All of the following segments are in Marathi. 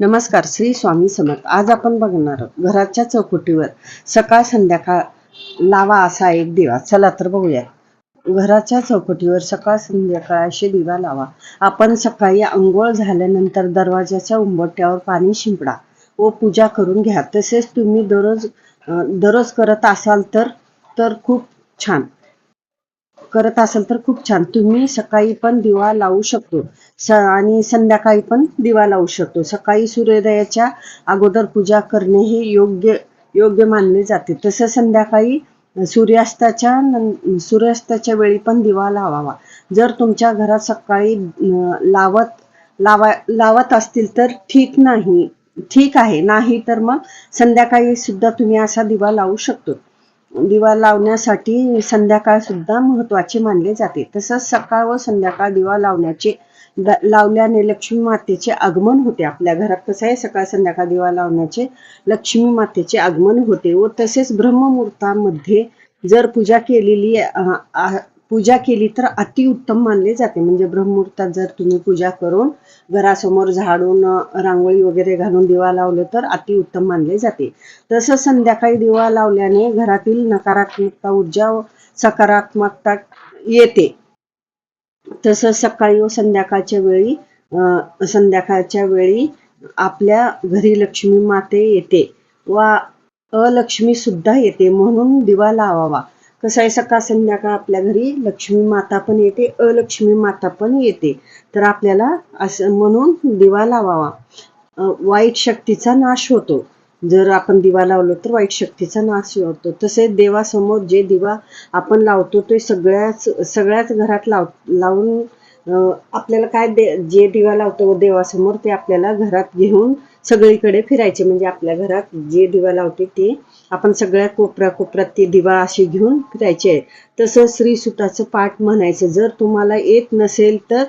नमस्कार श्री स्वामी समर्थ. आज आपण बघणार आहोत घराच्या चौकटीवर सकाळ संध्याकाळ लावा असा एक दिवा. चला तर बघूया. घराच्या चौकटीवर सकाळ संध्याकाळ असे दिवा लावा. आपण सकाळी आंघोळ झाल्यानंतर दरवाजाच्या उंबरट्यावर पाणी शिंपडा व पूजा करून घ्या. तसेच तुम्ही दररोज दररोज करत असाल तर तर खूप छान. करत असाल तर खूप छान. तुम्ही सकाळी पण दिवा लावू शकतो. स आणि संध्याकाळी पण दिवा लावू शकतो. सकाळी सूर्योदयाच्या अगोदर पूजा करणे हे योग्य योग्य मानले जाते. तसं संध्याकाळी सूर्यास्ताच्या नं- सूर्यास्ताच्या वेळी पण दिवा लावावा. जर तुमच्या घरात सकाळी लावत लावा लावत असतील तर ठीक नाही ठीक आहे. नाही तर मग संध्याकाळी सुद्धा तुम्ही असा दिवा लावू शकतो. दिवा लावण्यासाठी संध्याकाळ सुद्धा महत्त्वाचे मानले जाते. तसंच सकाळ व संध्याकाळ दिवा लावण्याचे लावल्याने लक्ष्मी मातेचे आगमन होते. आपल्या घरात कसं आहे सकाळ संध्याकाळ दिवा लावण्याचे लक्ष्मी मातेचे आगमन होते व तसेच ब्रह्ममुहूर्तामध्ये जर पूजा केलेली पूजा केली तर अतिउत्तम मानले जाते. म्हणजे ब्रह्ममुहूर्तात जर तुम्ही पूजा करून घरासमोर झाडून रांगोळी वगैरे घालून दिवा लावलं तर अतिउत्तम मानले जाते. तसंच संध्याकाळी दिवा लावल्याने घरातील नकारात्मकता ऊर्जा सकारात्मकता येते. तसंच सकाळी व संध्याकाळच्या वेळी संध्याकाळच्या वेळी आपल्या घरी लक्ष्मी माते येते व अलक्ष्मी सुद्धा येते म्हणून दिवा लावावा. कसं आहे सकाळ संध्याकाळ आपल्या घरी लक्ष्मी माता पण येते अलक्ष्मी माता पण येते. तर आपल्याला असं म्हणून दिवा लावावा. वाईट शक्तीचा नाश होतो. जर आपण दिवा लावलो तर वाईट शक्तीचा नाश होतो. तसेच देवासमोर जे दिवा आपण लावतो ते सगळ्याच सगळ्याच घरात लाव लावून आपल्याला काय दे जे दिवा लावतो देवासमोर ते आपल्याला घरात घेऊन सगळीकडे फिरायचे. म्हणजे आपल्या घरात जे दिवा लावते ते आपण सगळ्या कोपऱ्या कोपऱ्यात ते दिवा अशी घेऊन फिरायचे. तसं श्रीसुताचं पाठ म्हणायचं. जर तुम्हाला येत नसेल तर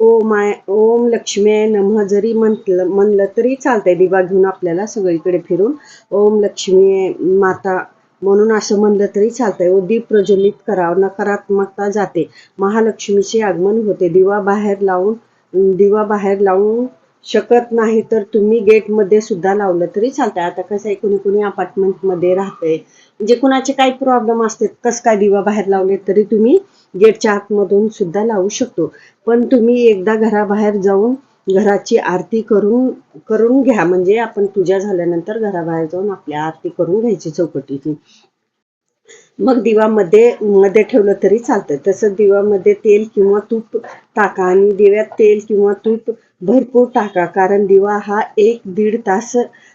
ओम आय ओम लक्ष्मी नमः जरी म्हटलं म्हणलं तरी चालतंय. दिवा घेऊन आपल्याला सगळीकडे फिरून ओम लक्ष्मी माता म्हणून असं म्हणलं तरी चालतंय. व दीप प्रज्वलित करावं नकारात्मकता जाते. महालक्ष्मीचे आगमन होते. दिवा बाहेर लावून दिवा बाहेर लावून शकत नाही तर तुम्ही गेटमध्ये सुद्धा लावलं तरी चालतंय. आता कसं आहे कुणी कुणी अपार्टमेंटमध्ये राहतंय. म्हणजे कुणाचे काही प्रॉब्लेम असते कसं काय दिवा बाहेर लावले तरी तुम्ही गेटच्या आतमधून सुद्धा लावू शकतो. पण तुम्ही एकदा घराबाहेर जाऊन घराची आरती करून करून घ्या. म्हणजे आपण पूजा झाल्यानंतर घराबाहेर जाऊन आपल्या आरती करून घ्यायची चौकटीची मग दिवामध्ये मध्ये ठेवलं तरी चालतं. तसं दिवामध्ये तेल किंवा तूप टाका आणि दिव्यात तेल किंवा तूप भरपूर टाका. कारण दिवा हा एक दीड तास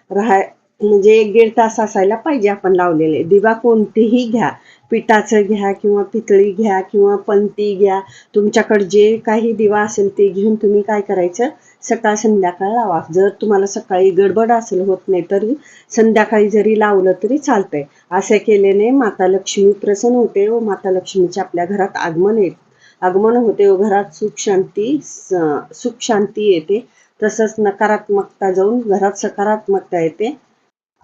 राहा म्हणजे एक दीड तास असायला पाहिजे आपण लावलेले. दिवा कोणतीही घ्या. पिठाचं घ्या किंवा पितळी घ्या किंवा पंती घ्या. तुमच्याकडे जे काही दिवा असेल ते घेऊन तुम्ही काय करायचं? सकाळ संध्याकाळ लावा. जर तुम्हाला सकाळी गडबड असेल होत नाही तरी संध्याकाळी जरी लावलं तरी चालतंय. असे केल्याने माता लक्ष्मी प्रसन्न होते व माता लक्ष्मीचे आपल्या घरात आगमन येत आगमन होते व घरात सुख शांती स- सुख शांती येते. तसंच नकारात्मकता जाऊन घरात सकारात्मकता येते.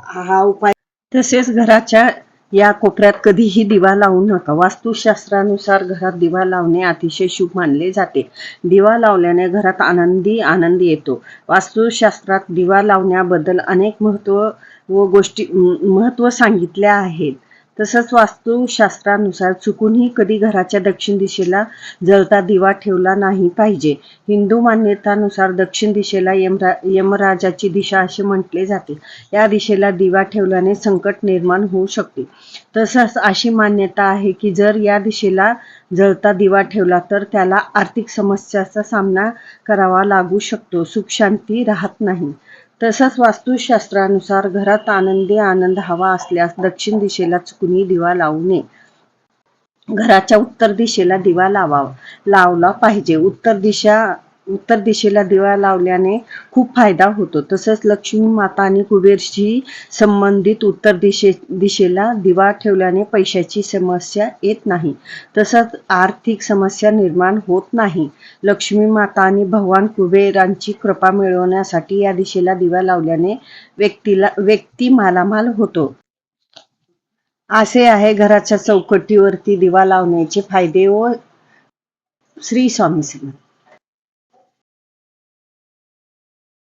हा उपाय तसेच घराच्या या कोपऱ्यात कधीही दिवा लावू नका. वास्तुशास्त्रानुसार घरात दिवा लावणे अतिशय शुभ मानले जाते. दिवा लावल्याने घरात आनंदी आनंद येतो. वास्तुशास्त्रात दिवा लावण्याबद्दल अनेक महत्त्व व गोष्टी महत्त्व सांगितल्या आहेत. तसंच वास्तुशास्त्रानुसार चुकूनही कधी घराच्या दक्षिण दिशेला जळता दिवा ठेवला नाही पाहिजे. हिंदू मान्यतानुसार दक्षिण दिशेला यमरा यमराजाची दिशा असे म्हटले जाते. या दिशेला दिवा ठेवल्याने संकट निर्माण होऊ शकते. तसंच अशी मान्यता आहे की जर या दिशेला जळता दिवा ठेवला तर त्याला आर्थिक समस्याचा सामना करावा लागू शकतो. सुख शांती राहत नाही. तसंच वास्तुशास्त्रानुसार घरात आनंदी आनंद हवा असल्यास दक्षिण दिशेला चुकूनही दिवा लावू नये. घराच्या उत्तर दिशेला दिवा लावावा लावला पाहिजे. उत्तर दिशा उत्तर दिशेला दिवा लावल्याने खूप फायदा होतो. तसंच लक्ष्मी माता आणि कुबेरशी संबंधित उत्तर दिशे दिशेला दिवा ठेवल्याने पैशाची समस्या येत नाही. तसंच आर्थिक समस्या निर्माण होत नाही. लक्ष्मी माता आणि भगवान कुबेरांची कृपा मिळवण्यासाठी या दिशेला दिवा लावल्याने व्यक्तीला व्यक्ती मालामाल होतो. असे आहे घराच्या चौकटीवरती दिवा लावण्याचे फायदे व श्री स्वामी समर्थ.